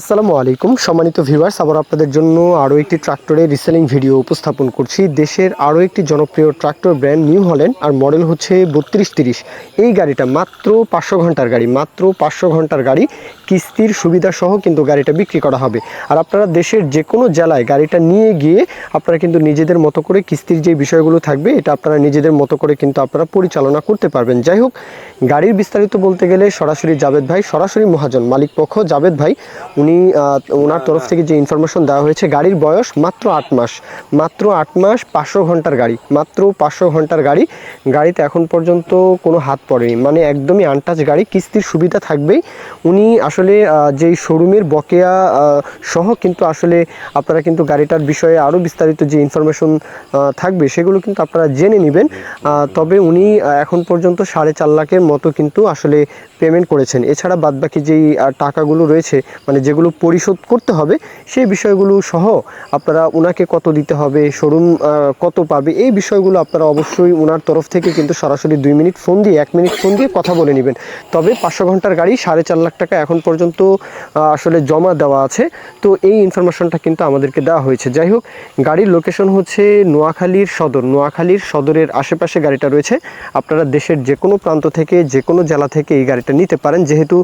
আসসালামু আলাইকুম। সম্মানিত ভিউয়ার্স, আবার আপনাদের জন্য আরও একটি ট্রাক্টরের রিসেলিং ভিডিও উপস্থাপন করছি। দেশের আরও একটি জনপ্রিয় ট্রাক্টর ব্র্যান্ড নিউ হল্যান্ড আর মডেল হচ্ছে বত্রিশ তিরিশ। এই গাড়িটা মাত্র পাঁচশো ঘণ্টার গাড়ি, মাত্র পাঁচশো ঘণ্টার গাড়ি, কিস্তির সুবিধা সহ কিন্তু গাড়িটা বিক্রি করা হবে। আর আপনারা দেশের যে কোনো জেলায় গাড়িটা নিয়ে গিয়ে আপনারা কিন্তু নিজেদের মতো করে কিস্তির যে বিষয়গুলো থাকবে, এটা আপনারা নিজেদের মতো করে কিন্তু আপনারা পরিচালনা করতে পারবেন। যাই হোক, গাড়ির বিস্তারিত বলতে গেলে সরাসরি জাবেদ ভাই, সরাসরি মহাজন মালিক পক্ষ জাবেদ ভাই উনি ওনার তরফ থেকে যে ইনফরমেশন দেওয়া হয়েছে গাড়ির বয়স মাত্র আট মাস। মাত্র আট মাস পাঁচশো ঘণ্টার গাড়ি। মাত্র পাঁচশো ঘণ্টার গাড়ি। গাড়িতে এখন পর্যন্ত কোনো হাত পড়েনি। মানে একদমই আনটাচ গাড়ি কিস্তির সুবিধা থাকবেই। উনি আসলে যেই শোরুমের বকেয়া সহ কিন্তু আসলে আপনারা কিন্তু গাড়িটার বিষয়ে আরও বিস্তারিত যে ইনফরমেশন থাকবে সেগুলো কিন্তু আপনারা জেনে নেবেন। তবে উনি এখন পর্যন্ত সাড়ে চার লাখের মতো কিন্তু আসলে পেমেন্ট করেছেন। এছাড়া বাদবাকি যেই টাকাগুলো রয়েছে মানে যেগুলো পরিশোধ করতে হবে, সেই বিষয়গুলো সহ আপনারা ওনাকে কত দিতে হবে, শোরুম কত পাবে, এই বিষয়গুলো আপনারা অবশ্যই ওনার তরফ থেকে কিন্তু সরাসরি দুই মিনিট ফোন দিয়ে, এক মিনিট ফোন দিয়ে কথা বলে নেবেন। তবে পাঁচশো ঘণ্টার গাড়ি সাড়ে চার লাখ টাকা এখন পর্যন্ত আসলে জমা দেওয়া আছে। তো এই ইনফরমেশনটা কিন্তু আমাদেরকে দেওয়া হয়েছে। যাই হোক, গাড়ির লোকেশন হচ্ছে নোয়াখালীর সদর। নোয়াখালীর সদরের আশেপাশে গাড়িটা রয়েছে। আপনারা দেশের যে কোনো প্রান্ত থেকে, যে কোনো জেলা থেকে এই গাড়িটা নিতে পারেন। যেহেতু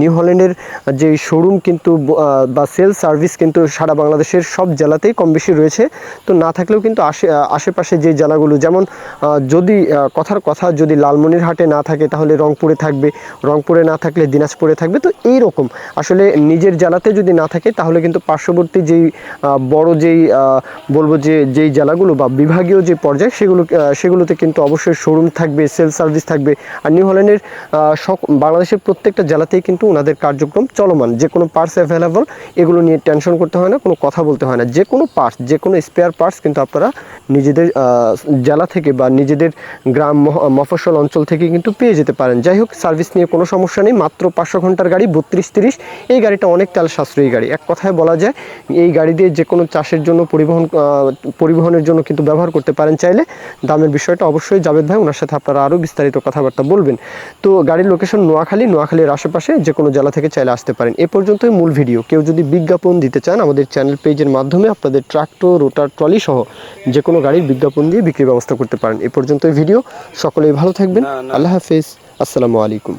নিউ হল্যান্ডের যে শোরুম কিন্তু, বা সেল সার্ভিস কিন্তু সারা বাংলাদেশের সব জেলাতেই কম বেশি রয়েছে। তো না থাকলেও কিন্তু আশে আশেপাশে যে জেলাগুলো, যেমন যদি কথার কথা যদি লালমনিরহাটে না থাকে, তাহলে রংপুরে থাকবে। রংপুরে না থাকলে দিনাজপুরে থাকবে। তো এই রকম আসলে নিজের জেলাতে যদি না থাকে, তাহলে কিন্তু পার্শ্ববর্তী যেই বড় যেই বলব যে, যেই জেলাগুলো বা বিভাগীয় যে পর্যায়, সেগুলো সেগুলোতে কিন্তু অবশ্যই শোরুম থাকবে, সেল সার্ভিস থাকবে। আর নিউ হল্যান্ডের বাংলাদেশের প্রত্যেকটা জেলাতেই কিন্তু ওনাদের কার্যক্রম চলমান। যে কোনো পার্টস অ্যাভেলেবল এগুলো নিয়ে টেনশন করতে হয় না, কোনো কথা বলতে হয় না। যে কোনো পার্টস যে কোনো স্পেয়ার পার্টস কিন্তু আপনারা নিজেদের জেলা থেকে বা নিজেদের গ্রাম মফস্বল অঞ্চল থেকে কিন্তু পেয়ে যেতে পারেন। যাই হোক সার্ভিস নিয়ে কোনো সমস্যা নেই, মাত্র পাঁচশো ঘণ্টার গাড়ি, বত্রিশ তিরিশ, এই গাড়িটা অনেক তেল সাশ্রয়ী গাড়ি। এক কথায় বলা যায়, এই গাড়ি দিয়ে যে কোনো চাষের জন্য পরিবহন পরিবহনের জন্য কিন্তু ব্যবহার করতে পারেন চাইলে। দামের বিষয়টা অবশ্যই জাবেদ ভাই, ওনার সাথে আপনারা আরও বিস্তারিত কথাবার্তা বলবেন। তো গাড়ির লোকেশন নোয়াখালী, নোয়াখালীর আশেপাশে যে কোনো জেলা থেকে চাইলে আসতে পারেন। এ পর্যন্তই মূল ভিডিও। কেউ যদি বিজ্ঞাপন দিতে চান আমাদের চ্যানেল পেজের মাধ্যমে আপনাদের ট্রাক্টর রোটার ট্রলি সহ যে কোনো গাড়ির বিজ্ঞাপন দিয়ে বিক্রির ব্যবস্থা করতে পারেন। এ পর্যন্তই ভিডিও। সকলেই ভালো থাকবেন। আল্লাহ হাফেজ। আসসালামু আলাইকুম।